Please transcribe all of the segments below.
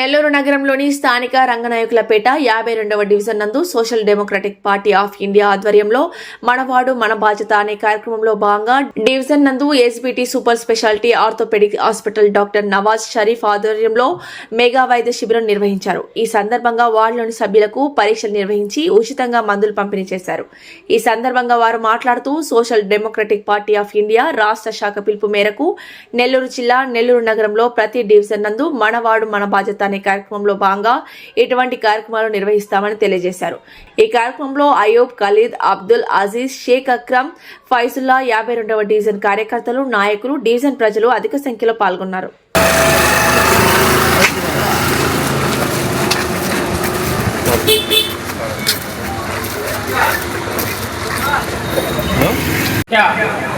నెల్లూరు నగరంలోని స్థానిక రంగనాయకులపేట యాభై రెండవ డివిజన్ నందు social democratic party of India ఆధ్వర్యంలో మనవాడు మన బాధ్యత అనే కార్యక్రమంలో భాగంగా డివిజన్ నందు SBT super specialty orthopedic hospital doctor Nawaz Sharif ఆధ్వర్యంలో మెగా వైద్య శిబిరం నిర్వహించారు. ఈ సందర్భంగా వార్డులోని సభ్యులకు పరీక్షలు నిర్వహించి ఉచితంగా మందులు పంపిణీ చేశారు. ఈ సందర్భంగా వారు మాట్లాడుతూ social democratic party of India రాష్ట్ర శాఖ పిలుపు మేరకు నెల్లూరు జిల్లా నెల్లూరు నగరంలో ప్రతి డివిజన్ నందు మనవాడు మన బాధ్యత అనే కార్యక్రమంలో భాగంగా ఇటువంటి కార్యక్రమాలు నిర్వహిస్తామని తెలియజేశారు. ఈ కార్యక్రమంలో అయూబ్ ఖలీద్ అబ్దుల్ అజీజ్ షేక్ అక్రమ్ ఫైజుల్లా యాభై రెండవ డివిజన్ కార్యకర్తలు నాయకులు డివిజన్ ప్రజలు అధిక సంఖ్యలో పాల్గొన్నారు.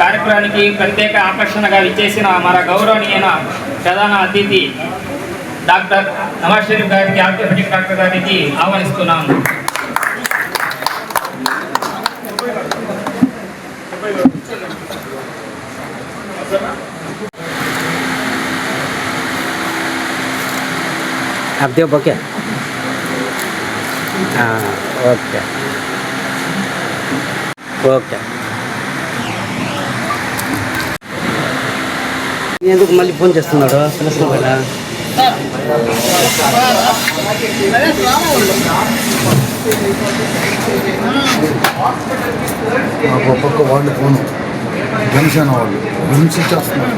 కార్యక్రమానికి ప్రత్యేక ఆకర్షణగా విచ్చేసిన మన గౌరవనీయన ప్రధాన అతిథి డాక్టర్ నవాజ్ షరీఫ్ గారికి ఆర్థోపెడిక్ డాక్టర్ గారికి ఆహ్వానిస్తున్నాము आप दो क्या ఓకే ఓకే ఎందుకు మళ్ళీ ఫోన్ చేస్తున్నాడు తెలుసు కదా నాకు ఒక్కొక్క వాళ్ళు పోను జనసేన వాళ్ళు. హింసించేస్తున్నారు.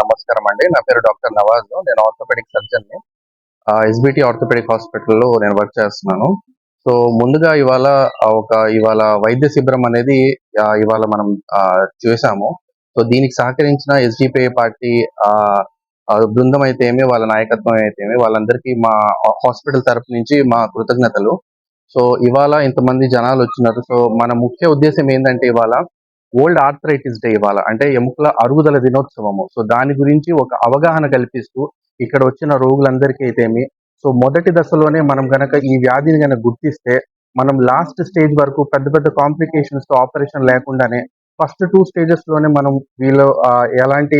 నమస్కారం అండి. నా పేరు డాక్టర్ నవాజ్. నేను ఆర్థోపెడిక్ సర్జన్ని. ఎస్బిటి ఆర్థోపెడిక్ హాస్పిటల్లో నేను వర్క్ చేస్తున్నాను. సో ముందుగా ఇవాళ ఒక ఇవాళ వైద్య శిబిరం అనేది ఇవాళ మనం చూసాము. సో దీనికి సహకరించిన ఎస్డిపిఐ పార్టీ ఆ, ఆ బృందం అయితే ఏమి వాళ్ళ నాయకత్వం అయితే ఏమి వాళ్ళందరికీ మా హాస్పిటల్ తరపు నుంచి మా కృతజ్ఞతలు. సో ఇవాళ ఇంతమంది జనాలు వచ్చినారు. సో మన ముఖ్య ఉద్దేశం ఏంటంటే ఇవాళ ఓల్డ్ ఆర్థరైటిస్ డే ఇవాళ. అంటే ఎముకల అరుగుదల దినోత్సవము. సో దాని గురించి ఒక అవగాహన కల్పిస్తూ ఇక్కడ వచ్చిన రోగులందరికీ అయితేమి. సో మొదటి దశలోనే మనం గనక ఈ వ్యాధిని గనక గుర్తిస్తే మనం లాస్ట్ స్టేజ్ వరకు పెద్ద పెద్ద కాంప్లికేషన్స్తో ఆపరేషన్ లేకుండానే ఫస్ట్ టూ స్టేజెస్లోనే మనం వీళ్ళు ఎలాంటి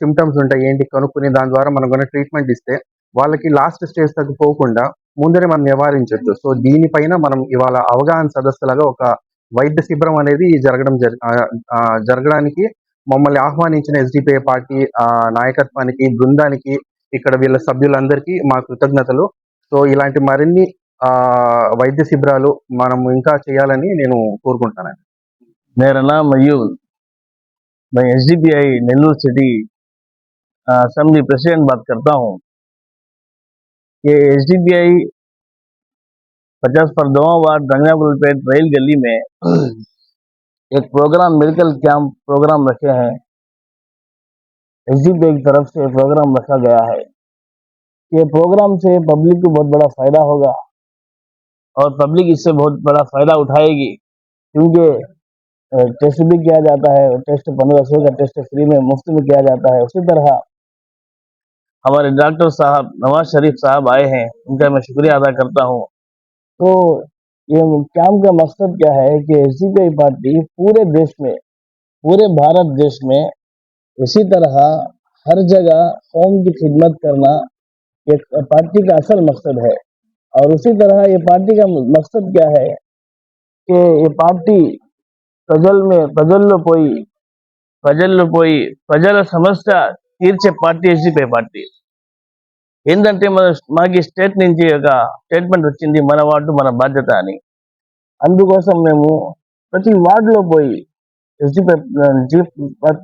సిమ్టమ్స్ ఉంటాయి ఏంటి కనుక్కుని దాని ద్వారా మనం కనుక ట్రీట్మెంట్ ఇస్తే వాళ్ళకి లాస్ట్ స్టేజ్ తగ్గ పోకుండా ముందరే మనం నివారించవచ్చు సో దీనిపైన మనం ఇవాళ అవగాహన సదస్సులాగా ఒక వైద్య శిబిరం అనేది జరగడం జరగడానికి మమ్మల్ని ఆహ్వానించిన ఎస్డిపిఐ పార్టీ ఆ, నాయకత్వానికి బృందానికి ఇక్కడ వీళ్ళ సభ్యులందరికీ మా కృతజ్ఞతలు సో ఇలాంటి మరిన్ని ఆ వైద్య శిబిరాలు మనం ఇంకా చేయాలని నేను కోరుకుంటాను मेरा नाम अयूब मैं S D P I Nellore city assembly president बात करता हूँ कि एस डी पी आई पचास पर दो वार्ड रंगनाकुलपेट रेल गली में एक प्रोग्राम मेडिकल कैंप प्रोग्राम रखे हैं। एस डी पी की तरफ़ से प्रोग्राम रखा गया है। ये प्रोग्राम से पब्लिक को बहुत बड़ा फ़ायदा होगा और पब्लिक इससे बहुत बड़ा फ़ायदा उठाएगी क्योंकि टेस्ट भी किया जाता है टेस्ट पंद्रह सौ का टेस्ट फ्री में मुफ़्त में किया जाता है। उसी तरह हमारे डॉक्टर साहब, नवाज़ शरीफ साहब आए हैं। उनका मैं शुक्रिया अदा करता हूँ। तो ये काम का मकसद क्या है कि ऐसी कोई पार्टी पूरे देश में, पूरे भारत देश में इसी तरह हर जगह कौम की खिदमत करना ये पार्टी का असल मकसद है। और उसी तरह ये पार्टी का मकसद क्या है कि ये पार्टी प्रजल में प्रजल पोई प्रजल पोई प्रजल समस्या तीर्च पार्टी ऐसी पे पार्टी। ఏంటంటే మన మాకు స్టేట్ నుంచి ఒక స్టేట్మెంట్ వచ్చింది మన వార్డు మన బాధ్యత అని. అందుకోసం మేము ప్రతి వార్డులో పోయి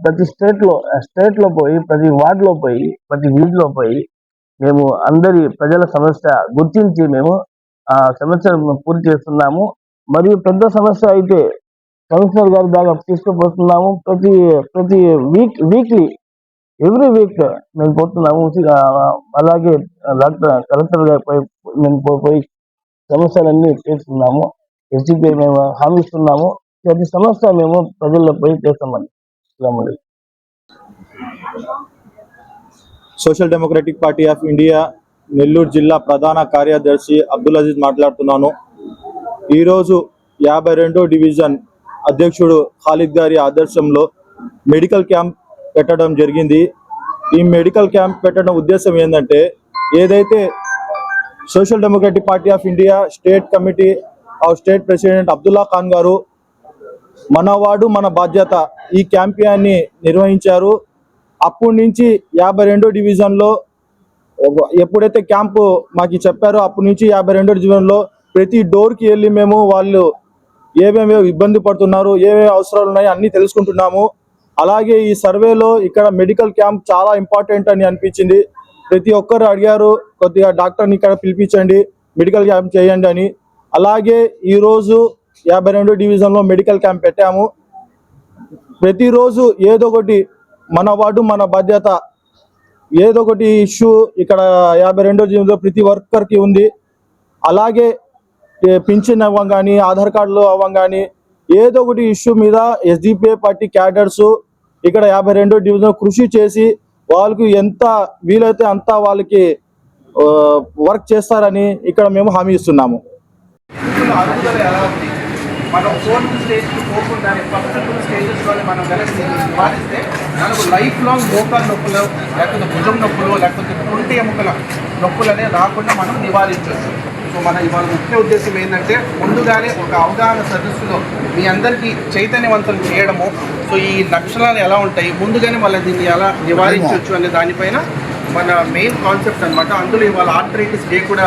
ప్రతి స్టేట్లో స్టేట్లో పోయి ప్రతి వార్డులో పోయి ప్రతి వీధిలో పోయి మేము అందరి ప్రజల సమస్య గుర్తించి మేము ఆ సమస్యను పూర్తి చేస్తున్నాము. మరియు పెద్ద సమస్య అయితే కమిషనర్ గారి దాకా తీసుకుపోతున్నాము. ప్రతి ప్రతి వీక్ వీక్లీ ఎవ్రీ వీక్ మేము పోతున్నాము అలాగే డాక్టర్ కలెక్టర్ గారు పోయి మేము పోయి సమస్యలన్నీ చేస్తున్నాము ఎస్డిపి మేము హామీస్తున్నాము. ప్రతి సమస్య మేము ప్రజల్లో పోయి చేస్తామని social democratic party of India Nellore జిల్లా ప్రధాన కార్యదర్శి అబ్దుల్ అజీజ్ మాట్లాడుతున్నాను. ఈరోజు యాభై రెండో డివిజన్ అధ్యక్షుడు ఖాలిద్ గారి ఆదర్శంలో మెడికల్ క్యాంప్ పెట్టడం జరిగింది. ఈ మెడికల్ క్యాంప్ పెట్టడం ఉద్దేశం ఏంటంటే ఏదైతే social democratic party of India state committee of state president Abdullah Khan గారు మనవాడు మన బాధ్యత ఈ క్యాంపియాన్ని నిర్వహించారు. అప్పటి నుంచి యాభై రెండో డివిజన్లో ఎప్పుడైతే క్యాంపు మాకు చెప్పారో అప్పటి నుంచి యాభై రెండో డివిజన్లో ప్రతి డోర్కి వెళ్ళి మేము వాళ్ళు ఏమేమి ఇబ్బంది పడుతున్నారు ఏమేమి అవసరాలు ఉన్నాయో అన్నీ తెలుసుకుంటున్నాము. అలాగే ఈ సర్వేలో ఇక్కడ మెడికల్ క్యాంప్ చాలా ఇంపార్టెంట్ అని అనిపించింది. ప్రతి ఒక్కరు అడిగారు కొద్దిగా డాక్టర్ని ఇక్కడ పిలిపించండి మెడికల్ క్యాంప్ చేయండి అని. అలాగే ఈరోజు యాభై రెండో డివిజన్లో మెడికల్ క్యాంప్ పెట్టాము. ప్రతిరోజు ఏదో ఒకటి మన వార్డు మన బాధ్యత. ఏదో ఒకటి ఇష్యూ ఇక్కడ యాభై రెండో జీవితంలో ప్రతి వర్కర్కి ఉంది. అలాగే పింఛన్ అవ్వం కానీ ఆధార్ కార్డులు అవ్వం కానీ ఏదో ఒకటి ఇష్యూ మీద ఎస్డిపిఐ పార్టీ క్యాడర్స్ ఇక్కడ యాభై రెండో డివిజన్ కృషి చేసి వాళ్ళకు ఎంత వీలైతే అంత వాళ్ళకి వర్క్ చేస్తారని ఇక్కడ మేము హామీ ఇస్తున్నాము. మనం ఫోర్త్ స్టేజ్కి పోకుండా ఫస్ట్ టూ స్టేజెస్లోనే మనం కనుక పాటిస్తే నివారిస్తే మనకు లైఫ్ లాంగ్ మోకాలు నొప్పులు లేకపోతే భుజం నొప్పులు లేకపోతే కుంటి ఎముకల నొప్పులు అనేవి రాకుండా మనం నివారించవచ్చు. సో మన ఇవాళ ముఖ్య ఉద్దేశం ఏంటంటే ముందుగానే ఒక అవగాహన సదస్సులో మీ అందరికీ చైతన్యవంతం చేయడము. సో ఈ లక్షణాలు ఎలా ఉంటాయి ముందుగానే మళ్ళీ దీన్ని ఎలా నివారించవచ్చు అనే దానిపైన మన మెయిన్ కాన్సెప్ట్ అనమాట అందులో ఇవాళ ఆర్థరైటిస్ డే కూడా